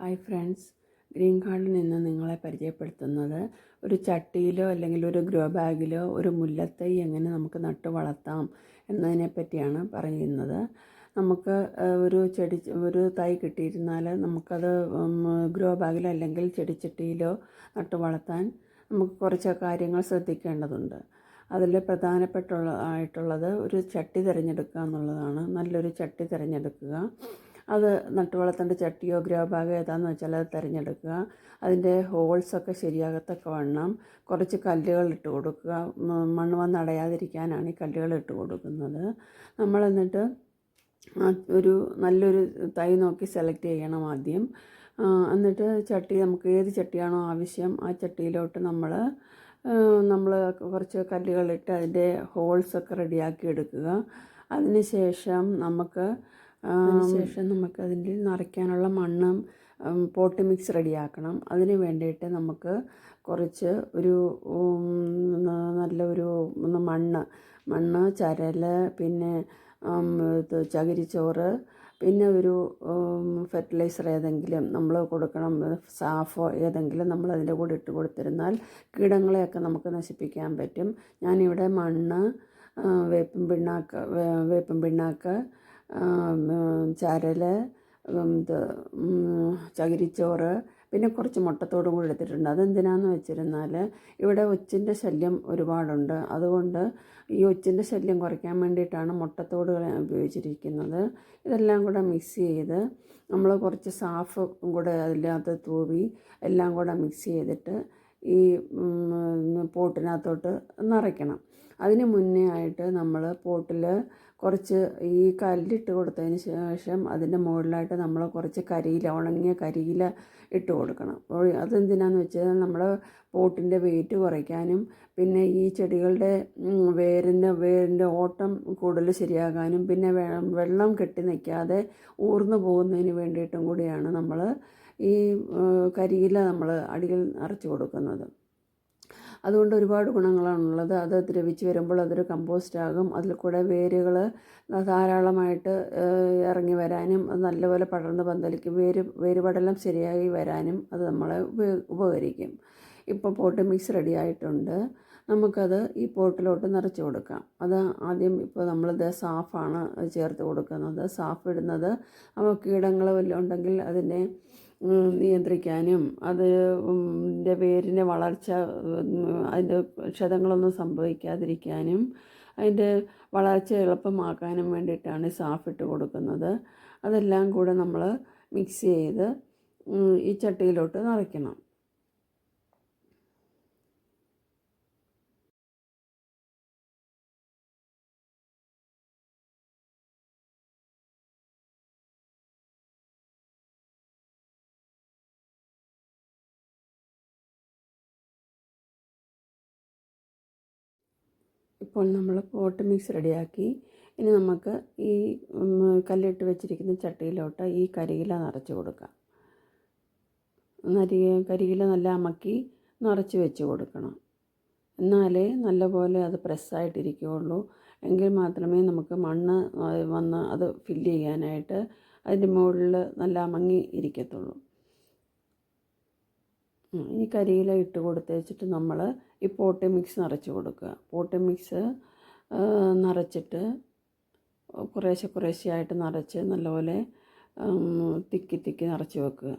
Hi friends. Green കാർഡിൽ നിന്ന് നിങ്ങളെ പരിചയപ്പെടുത്തുന്നത് ഒരു ചട്ടിയിലോ അല്ലെങ്കിൽ ഒരു ഗ്രോ ബാഗിലോ ഒരു മുല്ലത്തൈ എങ്ങനെ നമുക്ക് നട്ടു വളർത്താം എന്നതിനെ പറ്റിയാണ് പറയുന്നത്. നമുക്ക് ഒരു ചെടി ഒരു തൈ കിട്ടിയിരുന്നാൽ നമുക്കത് ഗ്രോ ബാഗിലോ അല്ലെങ്കിൽ ചെടിച്ചട്ടിയിലോ നട്ടു വളർത്താൻ നമുക്ക് കുറച്ച് കാര്യങ്ങൾ ശ്രദ്ധിക്കേണ്ടതുണ്ട്. അതിൽ പ്രധാനപ്പെട്ടുള്ള ആയിട്ടുള്ളത് ഒരു ചട്ടി തിരഞ്ഞെടുക്കുക എന്നുള്ളതാണ്. നല്ലൊരു ചട്ടി തിരഞ്ഞെടുക്കുക. അത് നട്ടു ചട്ടിയോ ഗ്രോ ബാഗോ ഏതാണെന്ന് വെച്ചാൽ അത് തിരഞ്ഞെടുക്കുക. അതിന്റെ ഹോൾസൊക്കെ ശരിയാകത്തക്ക വണ്ണം കുറച്ച് കല്ലുകൾ ഇട്ട് കൊടുക്കുക. മണ്ണ് വന്നടയാതിരിക്കാനാണ് ഈ കല്ലുകൾ ഇട്ട് കൊടുക്കുന്നത്. നമ്മൾ എന്നിട്ട് ഒരു നല്ലൊരു തൈ നോക്കി സെലക്ട് ചെയ്യണം ആദ്യം. എന്നിട്ട് ചട്ടി നമുക്ക് ഏത് ചട്ടിയാണോ ആവശ്യം ആ ചട്ടിയിലോട്ട് നമ്മൾ നമ്മൾ കുറച്ച് കല്ലുകളിട്ട് അതിന്റെ ഹോൾസൊക്കെ റെഡിയാക്കി എടുക്കുക. അതിന് ശേഷം നമുക്ക് ശേഷം നമുക്ക് അതിന്റെ നിറയ്ക്കാനുള്ള മണ്ണും പോട്ട് മിക്സ് റെഡിയാക്കണം. അതിന് വേണ്ടിയിട്ട് നമുക്ക് കുറച്ച് ഒരു നല്ലൊരു മണ്ണ് മണ്ണ് ചരൽ പിന്നെ ചകിരിച്ചോറ് പിന്നെ ഒരു ഫെർട്ടിലൈസർ ഏതെങ്കിലും നമ്മൾ കൊടുക്കണം സാഫോ ഏതെങ്കിലും നമ്മൾ അതിന്റെ കൂടെ ഇട്ട് കൊടുത്തിരുന്നാൽ കീടങ്ങളെയൊക്കെ നമുക്ക് നശിപ്പിക്കാൻ പറ്റും. ഞാനിവിടെ മണ്ണ് വേപ്പും വേപ്പിൻ പിണ്ണാക്ക് വേപ്പും വേപ്പിൻ പിണ്ണാക്ക് ചരൽ ഇത് ചകിരിച്ചോറ് പിന്നെ കുറച്ച് മുട്ടത്തോടും കൂടി എടുത്തിട്ടുണ്ട്. അതെന്തിനാന്ന് വെച്ചിരുന്നാൽ ഇവിടെ ഒച്ചിന്റെ ശല്യം ഒരുപാടുണ്ട്. അതുകൊണ്ട് ഈ ഒച്ചിന്റെ ശല്യം കുറയ്ക്കാൻ വേണ്ടിയിട്ടാണ് മുട്ടത്തോടുകൾ ഉപയോഗിച്ചിരിക്കുന്നത്. ഇതെല്ലാം കൂടെ മിക്സ് ചെയ്ത് നമ്മൾ കുറച്ച് സാഫ് കൂടെ അതിനകത്ത് തൂവി എല്ലാം കൂടെ മിക്സ് ചെയ്തിട്ട് ഈ പോട്ടിനകത്തോട്ട് നിറയ്ക്കണം. അതിന് മുന്നേ ആയിട്ട് നമ്മൾ പോട്ടിൽ കുറച്ച് ഈ കല്ലിട്ട് കൊടുത്തതിന് ശേഷം അതിന്റെ മുകളിലായിട്ട് നമ്മൾ കുറച്ച് കരിയില ഉണങ്ങിയ കരിയില ഇട്ട് കൊടുക്കണം. അതെന്തിനാന്ന് വെച്ചാൽ നമ്മൾ പോട്ടിന്റെ വെയിറ്റ് കുറയ്ക്കാനും പിന്നെ ഈ ചെടികളുടെ വേരിന്റെ വേരിന്റെ ഓട്ടം കൂടുതൽ ശരിയാകാനും പിന്നെ വെള്ളം കെട്ടി നിൽക്കാതെ ഊർന്നു പോകുന്നതിന് വേണ്ടിയിട്ടും കൂടിയാണ് നമ്മൾ ഈ കരിയില നമ്മൾ അടിയിൽ നിറച്ച് കൊടുക്കുന്നത്. അതുകൊണ്ട് ഒരുപാട് ഗുണങ്ങളാണുള്ളത്. അത് ദ്രവിച്ച് വരുമ്പോൾ അതൊരു കമ്പോസ്റ്റ് ആകും അതിൽ കൂടെ വേരുകൾ ധാരാളമായിട്ട് ഇറങ്ങി വരാനും അത് നല്ലപോലെ പടർന്ന് പന്തലിക്കും. വേര് വേരുപടലം ശരിയായി വരാനും അത് നമ്മളെ ഉപ- ഉപകരിക്കും. ഇപ്പോൾ പോട്ട് മിക്സ് റെഡി ആയിട്ടുണ്ട്. നമുക്കത് ഈ പോട്ടിലോട്ട് നിറച്ച് കൊടുക്കാം. അത് ആദ്യം ഇപ്പോൾ നമ്മളിത് സാഫാണ് ചേർത്ത് കൊടുക്കുന്നത്. സാഫ് ഇടുന്നത്. നമുക്ക് കീടങ്ങൾ വല്ലതും ഉണ്ടെങ്കിൽ അതിനെ നിയന്ത്രിക്കാനും അത് ന്റെ വേരിന്റെ വളർച്ച അതിന്റെ ക്ഷതങ്ങളൊന്നും സംഭവിക്കാതിരിക്കാനും അതിന്റെ വളർച്ച എളുപ്പമാക്കാനും വേണ്ടിയിട്ടാണ് സാഫ് ഇട്ട് കൊടുക്കുന്നത്. അതെല്ലാം കൂടെ നമ്മൾ മിക്സ് ചെയ്ത് ഈ ചട്ടിയിലോട്ട് നിറയ്ക്കണം. ഇപ്പോൾ നമ്മൾ പോട്ട് മിക്സ് റെഡിയാക്കി. ഇനി നമുക്ക് ഈ കല്ലിട്ട് വെച്ചിരിക്കുന്ന ചട്ടിയിലോട്ട് ഈ കരിയില നിറച്ച് കൊടുക്കാം. നരി കരിയില നല്ല അമക്കി നിറച്ച് വെച്ച് കൊടുക്കണം. എന്നാലേ നല്ലപോലെ അത് പ്രസ്സായിട്ടിരിക്കുകയുള്ളൂ. എങ്കിൽ മാത്രമേ നമുക്ക് മണ്ണ് വന്ന് അത് ഫില്ല് ചെയ്യാനായിട്ട് അതിന്റെ മുകളിൽ നല്ല അമങ്ങി ഇരിക്കത്തുള്ളൂ. ഈ കരിയില ഇട്ട് കൊടുത്ത് വെച്ചിട്ട് നമ്മൾ ഈ പോട്ട് മിക്സ് നിറച്ച് കൊടുക്കുക. പോട്ട് മിക്സ് നിറച്ചിട്ട് കുറേശ്ശെ കുറേശ്ശെയായിട്ട് നിറച്ച് നല്ലപോലെ തിക്കി തിക്കി നിറച്ച് വെക്കുക.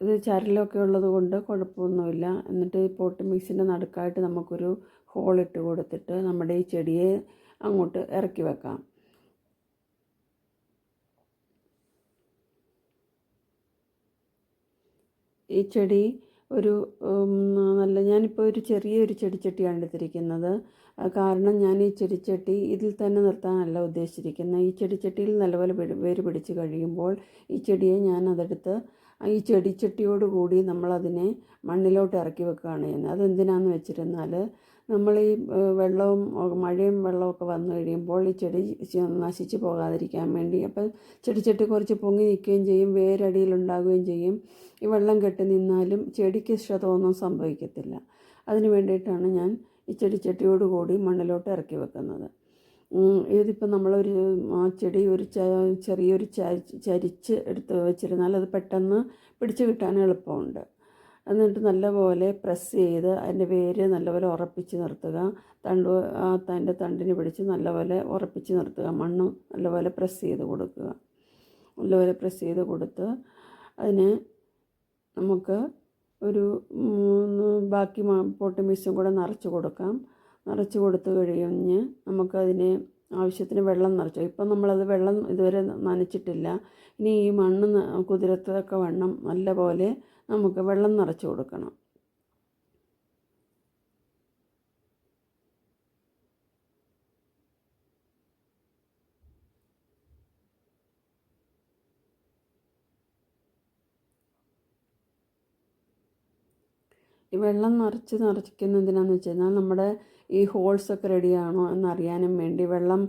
ഇത് ചരലൊക്കെ ഉള്ളത് കൊണ്ട് കുഴപ്പമൊന്നുമില്ല. എന്നിട്ട് ഈ പോട്ട് മിക്സിന്റെ നടുക്കായിട്ട് നമുക്കൊരു ഹോൾ കൊടുത്തിട്ട് നമ്മുടെ ഈ ചെടിയെ അങ്ങോട്ട് ഇറക്കി വെക്കാം. ഈ ചെടി ഒരു നല്ല ഞാനിപ്പോൾ ഒരു ചെറിയൊരു ചെടിച്ചട്ടിയാണ് എടുത്തിരിക്കുന്നത്. കാരണം ഞാൻ ഈ ചെടിച്ചട്ടി ഇതിൽ തന്നെ നിർത്താനല്ല ഉദ്ദേശിച്ചിരിക്കുന്നത് ഈ ചെടിച്ചട്ടിയിൽ നല്ലപോലെ വേര് പിടിച്ച് കഴിയുമ്പോൾ ഈ ചെടിയെ ഞാൻ അതെടുത്ത് ഈ ചെടിച്ചട്ടിയോട് കൂടി നമ്മളതിനെ മണ്ണിലോട്ട് ഇറക്കി വെക്കുകയാണ് ചെയ്യുന്നത്. അതെന്തിനാന്ന് വെച്ചിരുന്നാൽ നമ്മൾ ഈ വെള്ളവും മഴയും വെള്ളമൊക്കെ വന്നു കഴിയുമ്പോൾ ഈ ചെടി നശിച്ചു നശിച്ച് പോകാതിരിക്കാൻ വേണ്ടി അപ്പോൾ ചെടിച്ചട്ടി കുറച്ച് പൊങ്ങി നിൽക്കുകയും ചെയ്യും വേരടിയിലുണ്ടാകുകയും ചെയ്യും. ഈ വെള്ളം കെട്ടി നിന്നാലും ചെടിക്ക് ക്ഷതമൊന്നും സംഭവിക്കത്തില്ല. അതിന് വേണ്ടിയിട്ടാണ് ഞാൻ ഈ ചെടിച്ചട്ടിയോട് കൂടി മണ്ണിലോട്ട് ഇറക്കി വെക്കുന്നത്. ഇതിപ്പോൾ നമ്മളൊരു ആ ചെടി ഒരു ചെറിയൊരു ചരിച്ച് എടുത്ത് വെച്ചിരുന്നാൽ അത് പെട്ടെന്ന് പിടിച്ചു കിട്ടാൻ എളുപ്പമുണ്ട്. എന്നിട്ട് നല്ലപോലെ പ്രസ് ചെയ്ത് അതിന്റെ വേര് നല്ലപോലെ ഉറപ്പിച്ച് നിർത്തുക. തണ്ട് ആ അതിന്റെ തണ്ടിന് പിടിച്ച് നല്ലപോലെ ഉറപ്പിച്ച് നിർത്തുക. മണ്ണ് നല്ലപോലെ പ്രസ് ചെയ്ത് കൊടുക്കുക. നല്ലപോലെ പ്രസ് ചെയ്ത് കൊടുത്ത് അതിന് നമുക്ക് ഒരു ബാക്കി പോട്ട് മിക്സും കൂടെ നിറച്ച് കൊടുക്കാം. നിറച്ച് കൊടുത്ത് കഴിഞ്ഞ് നമുക്കതിന് ആവശ്യത്തിന് വെള്ളം നിറച്ചു. ഇപ്പം നമ്മളത് വെള്ളം ഇതുവരെ നനച്ചിട്ടില്ല. ഇനി ഈ മണ്ണ് കുതിരത്തൊക്കെ വണ്ണം നല്ലപോലെ നമുക്ക് വെള്ളം നിറച്ചു കൊടുക്കണം. ഈ വെള്ളം നിറച്ച് നിറയ്ക്കുന്നതിനാന്ന് വെച്ച് കഴിഞ്ഞാൽ നമ്മുടെ ഈ ഹോൾസ് ഹോൾസൊക്കെ റെഡിയാണോ എന്നറിയാനും വേണ്ടി വെള്ളം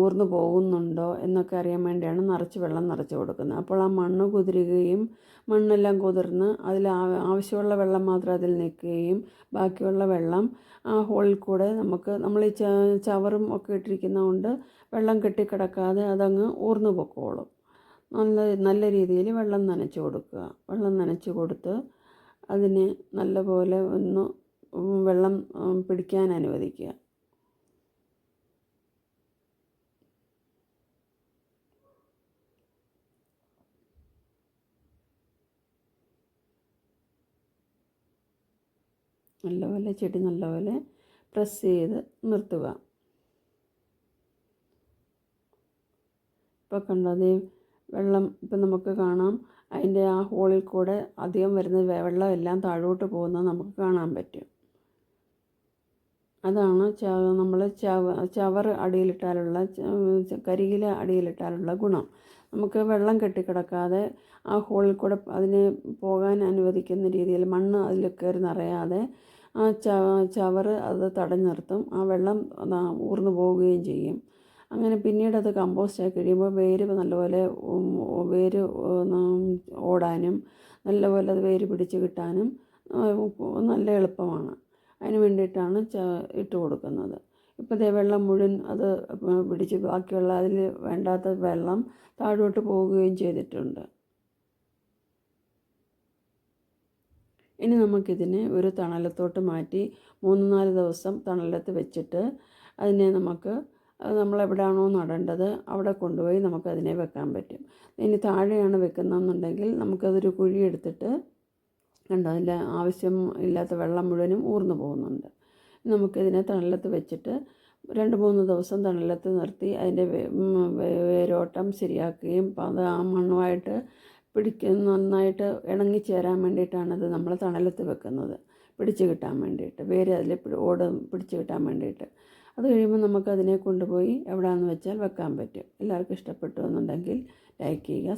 ഊർന്നു പോകുന്നുണ്ടോ എന്നൊക്കെ അറിയാൻ വേണ്ടിയാണ് നിറച്ച് വെള്ളം നിറച്ച് കൊടുക്കുന്നത്. അപ്പോൾ ആ മണ്ണ് കുതിരുകയും മണ്ണെല്ലാം കുതിർന്ന് അതിൽ ആവശ്യമുള്ള വെള്ളം മാത്രം അതിൽ നിൽക്കുകയും ബാക്കിയുള്ള വെള്ളം ആ ഹോളിൽ കൂടെ നമുക്ക് നമ്മൾ ഈ ചവറും ഒക്കെ ഇട്ടിരിക്കുന്നതുകൊണ്ട് വെള്ളം കെട്ടിക്കിടക്കാതെ അതങ്ങ് ഊർന്നു പൊക്കോളും. നല്ല നല്ല രീതിയിൽ വെള്ളം നനച്ച് കൊടുക്കുക. വെള്ളം നനച്ച് കൊടുത്ത് അതിനെ നല്ലപോലെ ഒന്ന് വെള്ളം പിടിക്കാൻ അനുവദിക്കുക. നല്ലപോലെ ചെടി നല്ലപോലെ പ്രസ് ചെയ്ത് നിർത്തുക. ഇപ്പോൾ കണ്ടോ വെള്ളം ഇപ്പം നമുക്ക് കാണാം. അതിന്റെ ആ ഹോളിൽ കൂടെ അധികം വരുന്ന വെള്ളം എല്ലാം താഴോട്ട് പോകുന്നത് നമുക്ക് കാണാൻ പറ്റും. അതാണ് ച നമ്മൾ ചവ ചവർ അടിയിലിട്ടാലുള്ള കരിയില അടിയിലിട്ടാലുള്ള ഗുണം. നമുക്ക് വെള്ളം കെട്ടിക്കിടക്കാതെ ആ ഹോളിൽ കൂടെ അതിന് പോകാൻ അനുവദിക്കുന്ന രീതിയിൽ മണ്ണ് അതിൽ കയറി നിറയാതെ ആ ച അത് തടഞ്ഞു നിർത്തും. ആ വെള്ളം ഊർന്നു പോവുകയും ചെയ്യും. അങ്ങനെ പിന്നീട് അത് കമ്പോസ്റ്റ് കഴിയുമ്പോൾ വേര് നല്ലപോലെ വേര് ഓടാനും നല്ലപോലെ അത് വേര് പിടിച്ച് കിട്ടാനും നല്ല എളുപ്പമാണ്. അതിന് വേണ്ടിയിട്ടാണ് ഇട്ട് കൊടുക്കുന്നത്. ഇപ്പോൾ ദേ വെള്ളം മുഴുവൻ അത് പിടിച്ച് ബാക്കിയുള്ള അതിൽ വേണ്ടാത്ത വെള്ളം താഴോട്ട് പോവുകയും ചെയ്തിട്ടുണ്ട്. ഇനി നമുക്കിതിനെ ഒരു തണലത്തോട്ട് മാറ്റി മൂന്ന് നാല് ദിവസം തണലത്ത് വെച്ചിട്ട് അതിനെ നമുക്ക് നമ്മൾ എവിടെയാണോ നടേണ്ടത് അവിടെ കൊണ്ടുപോയി നമുക്കതിനെ വെക്കാൻ പറ്റും. ഇനി താഴെയാണ് വെക്കുന്നതെന്നുണ്ടെങ്കിൽ നമുക്കതൊരു കുഴി എടുത്തിട്ട് കണ്ടോ? അതിന്റെ ആവശ്യം ഇല്ലാത്ത വെള്ളം മുഴുവനും ഊർന്നു പോകുന്നുണ്ട്. നമുക്കിതിനെ തണലത്ത് വെച്ചിട്ട് രണ്ട് മൂന്ന് ദിവസം തണലത്ത് നിർത്തി അതിന്റെ വേരോട്ടം ശരിയാക്കുകയും അത് ആ മണ്ണുമായിട്ട് പിടിക്കുന്ന നന്നായിട്ട് ഇണങ്ങിച്ചേരാൻ വേണ്ടിയിട്ടാണ് നമ്മൾ തണലത്ത് വെക്കുന്നത്. പിടിച്ചു കിട്ടാൻ വേണ്ടിയിട്ട്. വേര് അതിൽ ഓട് പിടിച്ചു കിട്ടാൻ വേണ്ടിയിട്ട്. അത് കഴിയുമ്പോൾ നമുക്ക് അതിനെ കൊണ്ടുപോയി എവിടെയാണെന്ന് വെച്ചാൽ വെക്കാൻ പറ്റും. എല്ലാവർക്കും ഇഷ്ടപ്പെട്ടു എന്നുണ്ടെങ്കിൽ ലൈക്ക് ചെയ്യുക